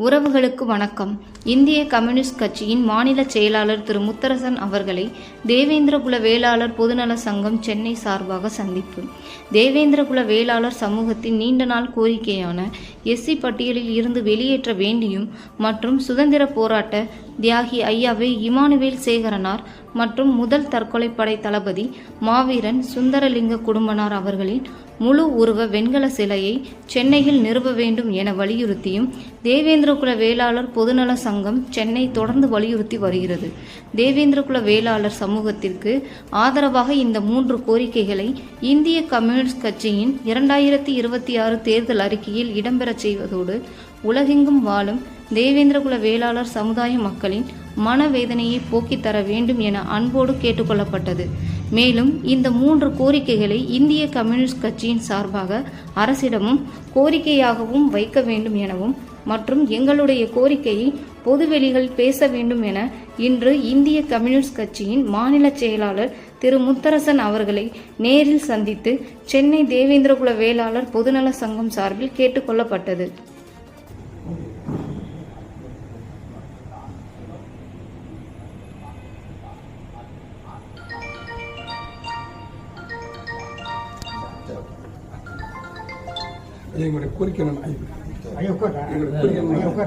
உறவுகளுக்கு வணக்கம். இந்திய கம்யூனிஸ்ட் கட்சியின் மாநில செயலாளர் திரு. முத்தரசன் அவர்களை தேவேந்திரகுல வேளாளர் பொதுநல சங்கம் சென்னை சார்பாக சந்திப்பு. தேவேந்திரகுல வேளாளர் சமூகத்தின் நீண்ட நாள் கோரிக்கையான எஸ்சி பட்டியலில் இருந்து வெளியேற்ற வேண்டியும் மற்றும் சுதந்திர போராட்ட தியாகி ஐயாவை இமானுவேல் சேகரனார் மற்றும் முதல் தற்கொலைப்படை தளபதி மாவீரன் சுந்தரலிங்க குடும்பனார் அவர்களின் முழு உருவ வெண்கல சிலையை சென்னையில் நிறுவ வேண்டும் என வலியுறுத்தியும் தேவேந்திரகுல வேளாளர் பொதுநல சங்கம் சென்னை தொடர்ந்து வலியுறுத்தி வருகிறது. தேவேந்திரகுல வேளாளர் சமூகத்திற்கு ஆதரவாக இந்த மூன்று கோரிக்கைகளை இந்திய கம்யூனிஸ்ட் கட்சியின் இரண்டாயிரத்தி இருபத்தி ஆறு தேர்தல் அறிக்கையில் இடம்பெறச் செய்வதோடு உலகெங்கும் வாழும் தேவேந்திரகுல வேளாளர் சமுதாய மக்களின் மனவேதனையை போக்கித் தர வேண்டும் என அன்போடு கேட்டுக்கொள்ளப்பட்டது. மேலும் இந்த மூன்று கோரிக்கைகளை இந்திய கம்யூனிஸ்ட் கட்சியின் சார்பாக அரசிடமும் கோரிக்கையாகவும் வைக்க வேண்டும் எனவும் மற்றும் எங்களுடைய கோரிக்கையை பொதுவெளிகள் பேச வேண்டும் என இன்று இந்திய கம்யூனிஸ்ட் கட்சியின் மாநில செயலாளர் திரு முத்தரசன் அவர்களை நேரில் சந்தித்து சென்னை தேவேந்திரகுல வேளாளர் பொதுநல சங்கம் சார்பில் கேட்டுக்கொள்ளப்பட்டது எங்களுடைய கோரிக்கை என்னன்னா ஐயா உட்கார்றா. எங்களுடைய கோரிக்கை